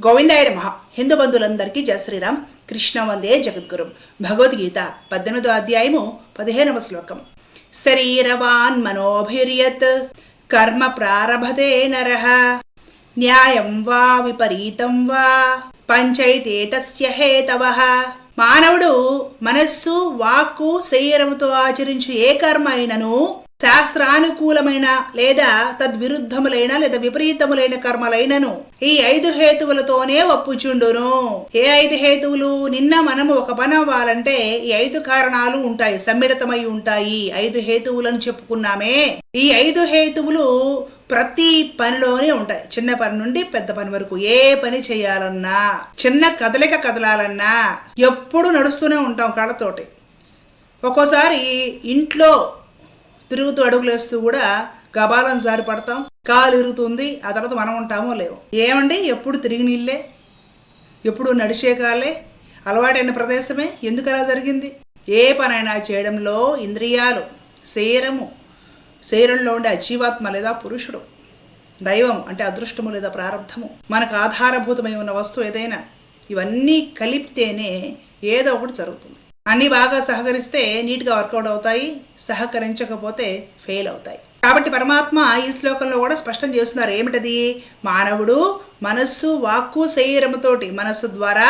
గోవిందాయుడు మహా హిందూ బంధువులందరికీ జయ శ్రీరామ్. కృష్ణ వందే జగద్గురు. భగవద్గీత పద్దెనిమిదో అధ్యాయము పదిహేనవ శ్లోకం. శరీరవాన్ మనోభిర్యత్. కర్మ ప్రారభతే నర. న్యాయం వా విపరీతం వా. పంచైతే తస్య హేతవ. మానవుడు మనస్సు వాక్కు శరీరముతో ఆచరించు ఏ కర్మ అయినను శాస్త్రానుకూలమైన లేదా తద్విరుద్ధములైన లేదా విపరీతములైన కర్మలైనను ఈ ఐదు హేతువులతోనే ఒప్పుచుండును. ఏ ఐదు హేతువులు? నిన్న మనము ఒక పని అవ్వాలంటే ఈ ఐదు కారణాలు ఉంటాయి సమ్మిళితమై ఉంటాయి. ఐదు హేతువులను చెప్పుకున్నామే. ఈ ఐదు హేతువులు ప్రతి పనిలోనే ఉంటాయి. చిన్న పని నుండి పెద్ద పని వరకు ఏ పని చేయాలన్నా చిన్న కదలిక కదలాలన్నా ఎప్పుడు నడుస్తూనే ఉంటాం కళ్ళతోటి. ఒక్కోసారి ఇంట్లో తిరుగుతూ అడుగులు వేస్తూ కూడా గబాలను జారి పడతాం. కాలు ఇరుగుతుంది. ఆ తర్వాత మనం ఉంటామో లేవు. ఏమండి? ఎప్పుడు తిరిగి నీళ్ళే? ఎప్పుడు నడిచే కాలే? అలవాటైన ప్రదేశమే. ఎందుకు అలా జరిగింది? ఏ పనైనా చేయడంలో ఇంద్రియాలు శరీరము శరీరంలో ఉండే అజీవాత్మ లేదా పురుషుడు దైవం అంటే అదృష్టము లేదా ప్రారంధము మనకు ఆధారభూతమై ఉన్న వస్తువు ఏదైనా ఇవన్నీ కలిపితేనే ఏదో ఒకటి జరుగుతుంది. అన్నీ బాగా సహకరిస్తే నీట్గా వర్కౌట్ అవుతాయి సహకరించకపోతే ఫెయిల్ అవుతాయి. కాబట్టి పరమాత్మ ఈ శ్లోకంలో కూడా స్పష్టం చేస్తున్నారు. ఏమిటది? మానవుడు మనస్సు వాక్కు శరీరముతోటి మనస్సు ద్వారా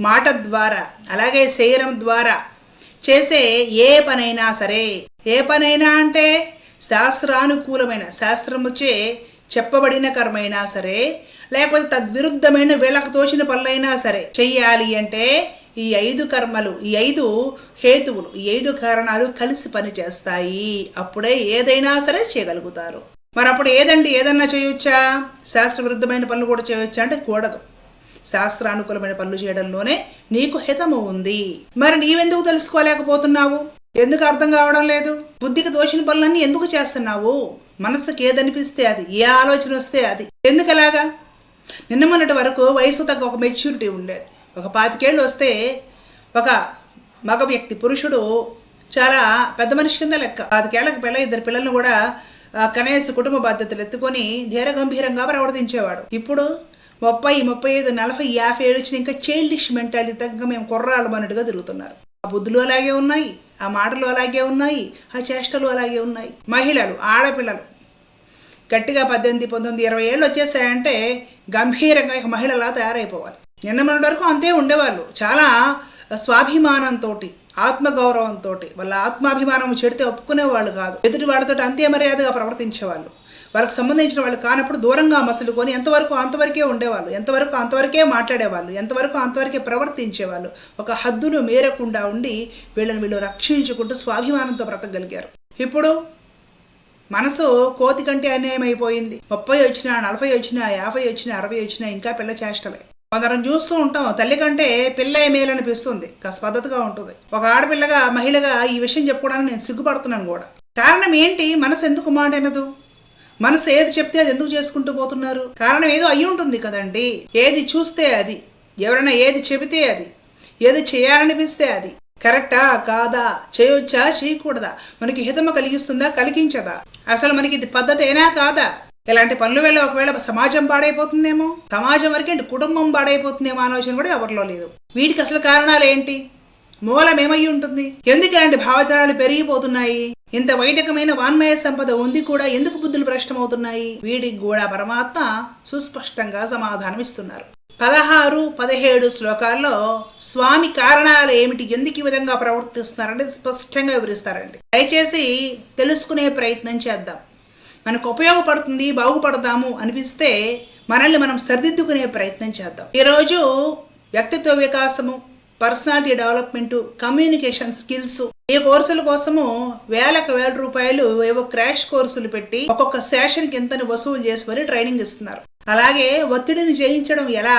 మాట ద్వారా అలాగే శరీరం ద్వారా చేసే ఏ పనైనా సరే ఏ పనైనా అంటే శాస్త్రానుకూలమైన శాస్త్రముచే చెప్పబడిన కర్మైనా సరే లేకపోతే తద్విరుద్ధమైన వీళ్ళకు తోచిన పనులైనా సరే చెయ్యాలి అంటే ఈ ఐదు కర్మలు ఈ ఐదు హేతువులు ఈ ఐదు కారణాలు కలిసి పనిచేస్తాయి. అప్పుడే ఏదైనా సరే చేయగలుగుతారు. మరి అప్పుడు ఏదండి ఏదన్నా చేయొచ్చా? శాస్త్ర విరుద్ధమైన పనులు కూడా చేయొచ్చా అంటే కూడదు. శాస్త్రానుకూలమైన పనులు చేయడంలోనే నీకు హితము ఉంది. మరి నీవెందుకు తెలుసుకోలేకపోతున్నావు? ఎందుకు అర్థం కావడం లేదు? బుద్ధికి దోషిన పనులన్నీ ఎందుకు చేస్తున్నావు? మనసుకి ఏదనిపిస్తే అది ఏ ఆలోచన వస్తే అది. ఎందుకులాగా? నిన్న మొన్నటి వరకు వయసు తగ్గ ఒక మెచ్యూరిటీ ఉండేది. ఒక పాతికేళ్ళు వస్తే ఒక మగ వ్యక్తి పురుషుడు చాలా పెద్ద మనిషి కింద లెక్క. పాతికేళ్ళకు పిల్ల ఇద్దరు పిల్లల్ని కూడా కనీస కుటుంబ బాధ్యతలు ఎత్తుకొని ధీరగంభీరంగా ప్రవర్తించేవాడు. ఇప్పుడు ముప్పై ముప్పై ఐదు నలభై యాభై ఏడు వచ్చిన ఇంకా చైల్డిష్ మెంటాలిటీ తగ్గ మేము కుర్రాళ్ళు అన్నట్టుగా తిరుగుతున్నారు. ఆ బుద్ధులు అలాగే ఉన్నాయి ఆ మాటలు అలాగే ఉన్నాయి ఆ చేష్టలు అలాగే ఉన్నాయి. మహిళలు ఆడపిల్లలు గట్టిగా పద్దెనిమిది పంతొమ్మిది ఇరవై ఏళ్ళు వచ్చేసాయంటే గంభీరంగా ఇక మహిళలా తయారైపోవాలి. నిన్న మన వరకు అంతే ఉండేవాళ్ళు. చాలా స్వాభిమానంతో ఆత్మగౌరవంతో వాళ్ళ ఆత్మాభిమానం చెడితే ఒప్పుకునేవాళ్ళు కాదు. ఎదుటి వాళ్ళతో అంతే మర్యాదగా ప్రవర్తించేవాళ్ళు. వాళ్ళకి సంబంధించిన వాళ్ళు కానప్పుడు దూరంగా మసులుకొని ఎంతవరకు అంతవరకే ఉండేవాళ్ళు ఎంతవరకు అంతవరకే మాట్లాడేవాళ్ళు ఎంతవరకు అంతవరకే ప్రవర్తించేవాళ్ళు. ఒక హద్దును మేరకుండా ఉండి వీళ్ళని వీళ్ళు రక్షించుకుంటూ స్వాభిమానంతో బ్రతకగలిగారు. ఇప్పుడు మనసు కోతి కంటే అన్యాయం అయిపోయింది ముప్పై వచ్చినా నలభై వచ్చినా యాభై వచ్చినా అరవై వచ్చినా ఇంకా పిల్ల చేష్టలే. కొందరం చూస్తూ ఉంటాం. తల్లి కంటే పిల్ల మేలు అనిపిస్తుంది. కాస్త పద్ధతిగా ఉంటుంది. ఒక ఆడపిల్లగా మహిళగా ఈ విషయం చెప్పుకోవడానికి నేను సిగ్గుపడుతున్నాను కూడా. కారణం ఏంటి? మనసు ఎందుకు మాట అనదు? మనసు ఏది చెప్తే అది ఎందుకు చేసుకుంటూ పోతున్నారు? కారణం ఏదో అయి ఉంటుంది కదండి. ఏది చూస్తే అది. ఎవరైనా ఏది చెబితే అది. ఏది చేయాలనిపిస్తే అది. కరెక్టా? కాదా? చేయొచ్చా? చేయకూడదా? మనకి హితమ కలిగిస్తుందా? కలిగించదా? అసలు మనకి ఇది పద్ధతేనా? కాదా? ఇలాంటి పనుల వల్ల ఒకవేళ సమాజం పాడైపోతుందేమో సమాజం వరకే అంటే కుటుంబం పాడైపోతుందేమో ఆలోచన కూడా ఎవరిలో లేదు. వీటికి అసలు కారణాలు ఏంటి? మూలం ఏమై ఉంటుంది? ఎందుకు ఇలాంటి భావజాలాలు పెరిగిపోతున్నాయి? ఇంత వైదికమైన వాన్మయ సంపద ఉంది కూడా ఎందుకు బుద్ధులు భ్రష్టమవుతున్నాయి? వీటికి కూడా పరమాత్మ సుస్పష్టంగా సమాధానం ఇస్తున్నారు. పదహారు పదిహేడు శ్లోకాల్లో స్వామి కారణాలు ఏమిటి? ఎందుకు ఈ విధంగా ప్రవర్తిస్తున్నారంటే స్పష్టంగా వివరిస్తారండి. దయచేసి తెలుసుకునే ప్రయత్నం చేద్దాం. మనకు ఉపయోగపడుతుంది బాగుపడదాము అనిపిస్తే మనల్ని మనం సరిదిద్దుకునే ప్రయత్నం చేద్దాం. ఈరోజు వ్యక్తిత్వ వికాసము పర్సనాలిటీ డెవలప్మెంట్ కమ్యూనికేషన్ స్కిల్స్ ఈ కోర్సుల కోసము వేలకు వేల రూపాయలు ఏవో క్రాష్ కోర్సులు పెట్టి ఒక్కొక్క సెషన్కి ఎంతని వసూలు చేసి ట్రైనింగ్ ఇస్తున్నారు. అలాగే ఒత్తిడిని జయించడం ఎలా?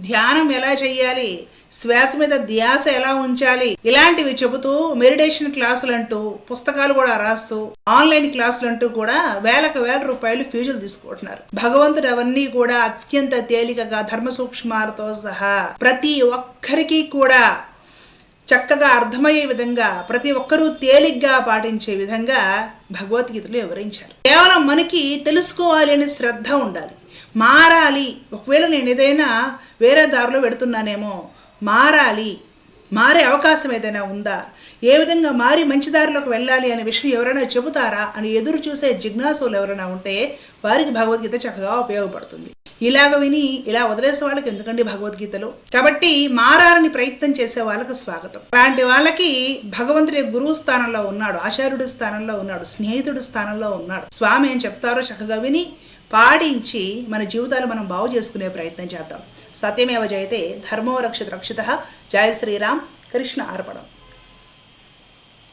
ధ్యానం ఎలా చేయాలి శ్వాస మీద ధ్యాస ఎలా ఉంచాలి? ఇలాంటివి చెబుతూ మెడిటేషన్ క్లాసులు అంటూ పుస్తకాలు కూడా రాస్తూ ఆన్లైన్ క్లాసులు అంటూ కూడా వేలకు వేల రూపాయలు ఫీజులు తీసుకుంటున్నారు. భగవంతుడు అవన్నీ కూడా అత్యంత తేలికగా ధర్మ సూక్ష్మాలతో సహా ప్రతి ఒక్కరికి కూడా చక్కగా అర్థమయ్యే విధంగా ప్రతి ఒక్కరూ తేలిగ్గా పాటించే విధంగా భగవద్గీతలో వివరించారు. కేవలం మనకి తెలుసుకోవాలి అనే శ్రద్ధ ఉండాలి. మారాలి. ఒకవేళ నేను ఏదైనా వేరే దారిలో పెడుతున్నానేమో మారాలి. మారే అవకాశం ఏదైనా ఉందా? ఏ విధంగా మారి మంచి దారిలోకి వెళ్ళాలి అనే విషయం ఎవరైనా చెబుతారా? అని ఎదురు చూసే జిజ్ఞాసులు ఎవరైనా ఉంటే వారికి భగవద్గీత చక్కగా ఉపయోగపడుతుంది. ఇలాగ విని ఇలా వదిలేసే వాళ్ళకి ఎందుకండి భగవద్గీతలు? కాబట్టి మారాలని ప్రయత్నం చేసే వాళ్ళకి స్వాగతం. అలాంటి వాళ్ళకి భగవంతుడి గురువు స్థానంలో ఉన్నాడు ఆచార్యుడి స్థానంలో ఉన్నాడు స్నేహితుడి స్థానంలో ఉన్నాడు. స్వామి ఏం చెప్తారో చక్కగా విని పాటించి మన జీవితాలు మనం బాగు చేసుకునే ప్రయత్నం చేద్దాం. సత్యమేవ జయతే ధర్మో రక్షిత రక్షిత. జయ శ్రీరామ్. కృష్ణ అర్పణం